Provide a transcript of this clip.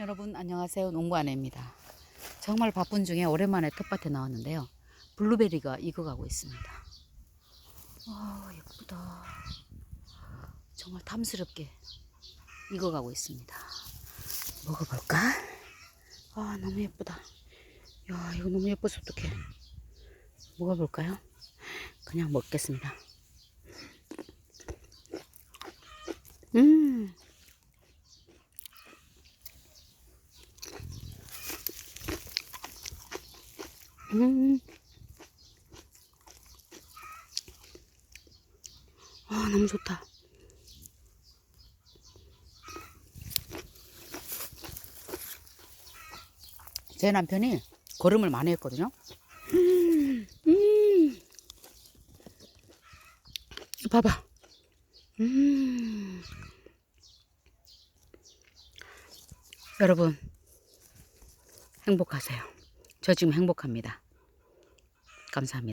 여러분 안녕하세요. 농부아내입니다. 정말 바쁜 중에 오랜만에 텃밭에 나왔는데요. 블루베리가 익어가고 있습니다. 와 예쁘다. 정말 탐스럽게 익어가고 있습니다. 먹어볼까? 아 너무 예쁘다. 야 이거 너무 예뻐서 어떡해. 먹어볼까요? 그냥 먹겠습니다. 음 음. 아, 너무 좋다. 제 남편이 걸음을 많이 했거든요. 음, 음. 봐봐. 음. 여러분, 행복하세요. 저 지금 행복합니다. 감사합니다.